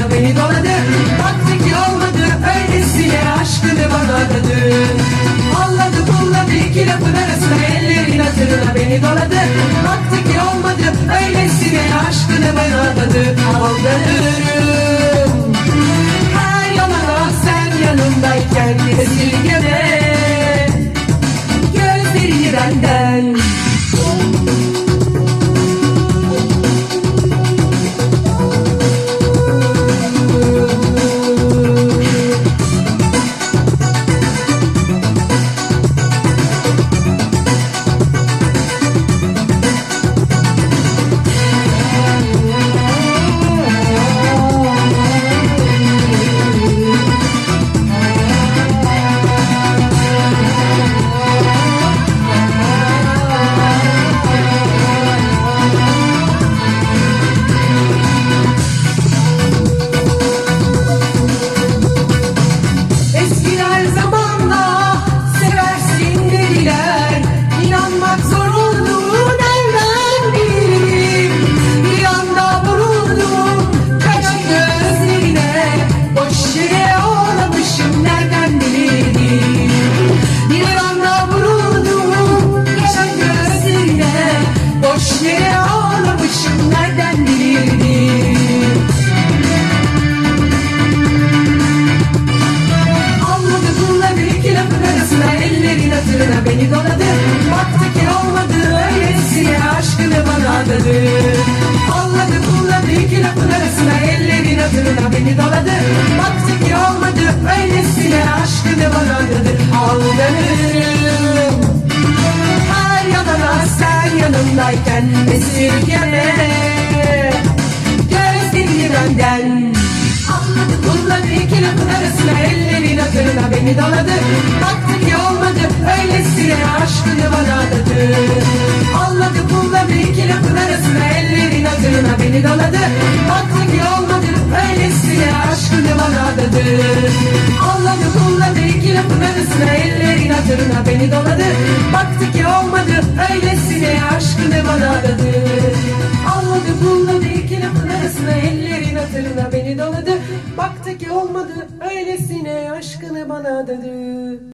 Yara beni doladı. Baktı ki olmadı. Öylesine aşkını bana adadı Alladı pulladı. İki lafın arasına Ellerin hatırına beni doladı. Baktı ki olmadı. Öylesine aşkını bana adadı Aldanırım Her yalana sen yanımdayken Esirgemem Düşlere ağlamışım nereden bilirdim bunları iki arasına Ellerin hatırına beni doladı. Baktı ki olmadı öylesine aşkını bana adadı. Anladı bunları iki arasına Ellerin hatırına beni doladı. Baktı ki olmadı öylesine aşkını bana adadı. Aldanırım yoldayken esirgeme. Gözlerini benden. Anladı bunları iki lafın arasına Ellerin hatırına beni doladı. Baktı ki olmadı öylesine hatırına beni doladı. Baktı ki olmadı. Öylesine aşkını bana adadı Anladı bunları iki lafın arasına Ellerin hatırına beni doladı. Baktı ki olmadı. Öylesine aşkını bana adadı